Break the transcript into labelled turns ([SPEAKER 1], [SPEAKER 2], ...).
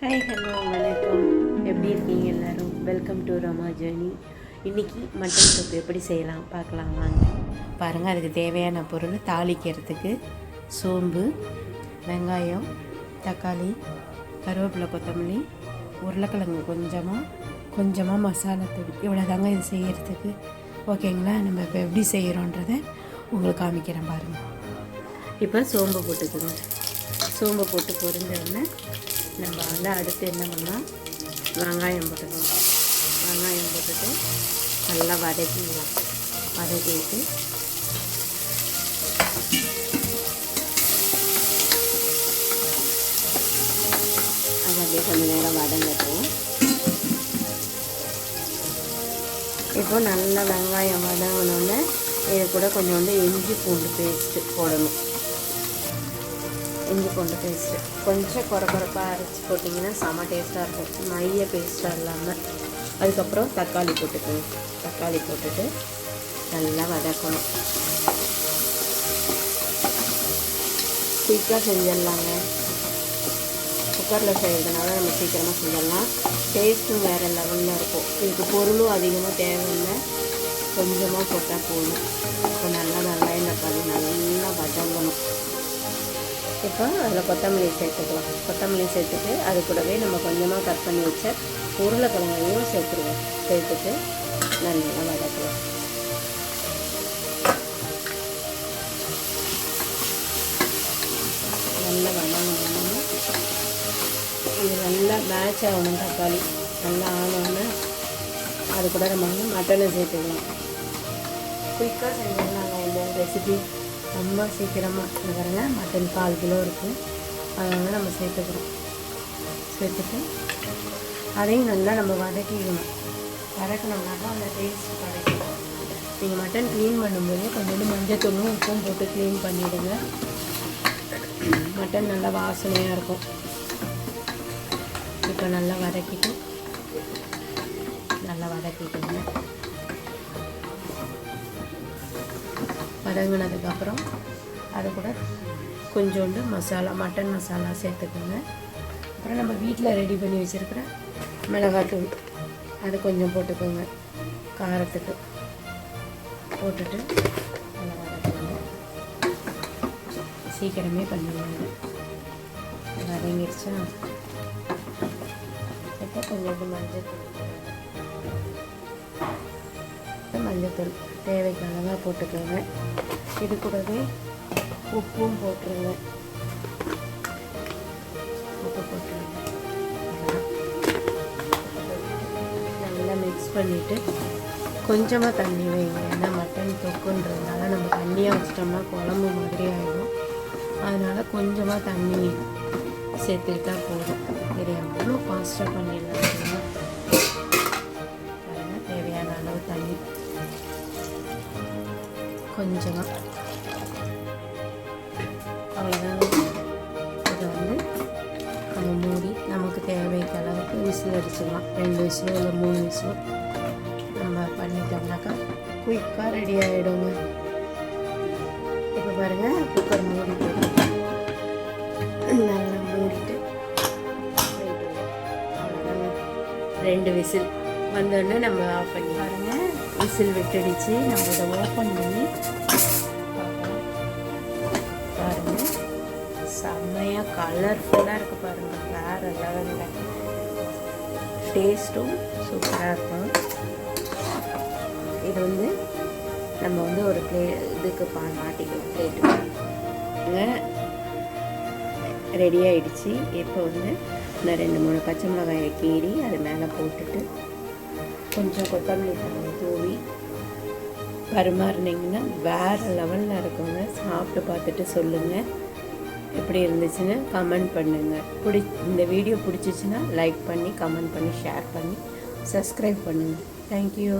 [SPEAKER 1] Hi hello வணக்கம். எப்படி இருக்கீங்க எல்லோரும்? வெல்கம் டு ரமா ஜேர்னி இன்றைக்கி மட்டன் சூப் எப்படி செய்யலாம்? பார்க்கலாம் வாங்க. பாருங்கள் அதுக்கு தேவையான பொருள் தாளிக்கிறதுக்கு சோம்பு வெங்காயம் தக்காளி கருவேப்பிலை கொத்தமல்லி உருளைக்கிழங்கு கொஞ்சமாக கொஞ்சமாக மசாலா தூள் இவ்வளோ தாங்க இது செய்கிறதுக்கு ஓகேங்களா? நம்ம இப்போ எப்படி செய்கிறோன்றதை உங்களுக்கு காமிக்கிறேன் பாருங்கள் இப்போ சோம்பு போட்டுக்கோங்க. சோம்பு போட்டு பொரிஞ்ச உடனே நம்ம வந்து அடுத்து என்ன பண்ணால் வெங்காயம் போட்டுக்கலாம். வெங்காயம் போட்டுட்டு நல்லா வதக்கிடலாம் வதக்கிட்டு அது அப்படியே கொஞ்சம் நேரம் வதங்கட்டும். இப்போ நல்லா வெங்காயம் வதங்கினோடனே இது கூட கொஞ்சம் வந்து இஞ்சி பூண்டு பேஸ்ட்டு போடணும். இஞ்சி பூண்டு பேஸ்ட்டு கொஞ்சம் குறை குறைப்பாக அரைச்சி போட்டிங்கன்னா செம்ம டேஸ்ட்டாக இருக்கும். மைய பேஸ்ட்டாக இல்லாமல் அதுக்கப்புறம் தக்காளி போட்டுக்கணும் தக்காளி போட்டுட்டு நல்லா வதக்கணும். குயிக்காக செஞ்சிடலாங்க. குக்கரில் செய்கிறதுனால நம்ம சீக்கிரமாக செஞ்சிடலாம். டேஸ்ட்டும் வேறு லெவலில் இருக்கும். இதுக்கு பொருளும் அதிகமாக தேவையில்லை. கொஞ்சமாக போட்டால் போதும். இப்போ நல்லா நல்லா என்ன பண்ணி நல்லா வதங்கணும். இப்போ அதில் கொத்தமல்லி சேர்த்துக்கலாம். கொத்தமல்லி சேர்த்துட்டு அது கூடவே நம்ம கொஞ்சமாக கட் பண்ணி வச்ச உருளைக்கிழங்கையும் சேர்த்துருவோம். சேர்த்துட்டு நல்லா வதக்கலாம் நல்லா வதங்கணும். இது நல்லா மேட்ச் ஆகணும் தக்காளி. நல்லா ஆனோன்னு அது கூட நம்ம வந்து மட்டனை சேர்த்துக்கலாம். குயிக்காக செஞ்சிடலாங்க இந்த ரெசிபி ரொம்ப சீக்கிரமாக இந்த பாருங்க மட்டன் கால் கிலோ இருக்குது அதை வந்து நம்ம சேர்த்துக்கிறோம் சேர்த்துட்டு அதையும் நல்லா நம்ம வதக்கிக்கணும். வதக்கினோம்னா தான் அந்த டேஸ்ட் கிடைக்கும். நீங்கள் மட்டன் க்ளீன் பண்ணும்போது கொஞ்சோண்டு மஞ்சத்தூளும் உப்பும் போட்டு க்ளீன் பண்ணிவிடுங்க மட்டன் நல்லா வாசனையாக இருக்கும். இப்போ நல்லா வதக்கிட்டு நல்லா வதக்கிக்கோங்க. வதங்கினதுக்கப்புறம் அது கூட கொஞ்சோண்டு மசாலா மட்டன் மசாலா சேர்த்துக்கோங்க. அப்புறம் நம்ம வீட்டில் ரெடி பண்ணி வச்சுருக்கிற மிளகாத்தூள் அது கொஞ்சம் போட்டுக்கோங்க. காரத்துக்கு போட்டுட்டு நல்லா வதக்குங்க. சீக்கிரமே பண்ணிடுவாங்க வதங்கிடுச்சா இப்போ கொஞ்சோண்டு மஞ்சள் மஞ்சத்தூள் தேவைக்கு அளவாக போட்டுக்கோங்க. இது கூடவே உப்பும் போட்டுருங்க. உப்பு போட்டுருங்க. நல்லா மிக்ஸ் பண்ணிவிட்டு கொஞ்சமாக தண்ணி வைங்க. ஏன்னா மட்டன் தொக்குன்றதுனால நம்ம தண்ணியாக வச்சிட்டோம்னா குழம்பு மாதிரி ஆகிடும் அதனால் கொஞ்சமாக தண்ணி சேர்த்துக்கிட்டா போதும். இது எவ்வளோ ஃபாஸ்ட்டாக பண்ணிடலாம். கொஞ்சமாக அவ்வளோதான் இதை வந்து நம்ம மூடி நமக்கு தேவைக்கு அளவுக்கு விசில் அடிச்சிடலாம் ரெண்டு விசிலோ இல்லை மூணு விசிலோ. நம்ம பண்ணிட்டோம்னாக்கா குயிக்காக ரெடி ஆகிடுங்க இப்போ பாருங்கள் குக்கர் மூடிட்டு நல்லா மூடிட்டு அவ்வளோதாங்க ரெண்டு விசில் வந்தோடனே நம்ம ஆஃப் பண்ணி பாருங்கள் விசில் விட்டுடுச்சு நம்ம இதை ஓப்பன் பண்ணி கலர்ஃபுல்லாக இருக்குது பாருங்கள் வேறு லெவலில் டேஸ்ட்டும் சூப்பராக இருக்கும். இது வந்து நம்ம வந்து ஒரு பிளே இதுக்கு பா மாட்டிக்கலாம் பிளேட்டு ரெடி ஆகிடுச்சு இப்போ வந்து நான் ரெண்டு மூணு பச்சை மிளகாயை கீறி அது மேலே போட்டுட்டு கொஞ்சம் கொத்தமல்லி தண்ணி தூவி பரிமாறினீங்கன்னா வேறு லெவலில் இருக்குங்க. சாப்பிட்டு பார்த்துட்டு சொல்லுங்கள் எப்படி இருந்துச்சுன்னு கமெண்ட் பண்ணுங்கள் பிடி இந்த வீடியோ பிடிச்சிச்சின்னா லைக் பண்ணி கமெண்ட் பண்ணி ஷேர் பண்ணி சப்ஸ்கிரைப் பண்ணுங்கள் தேங்க்யூ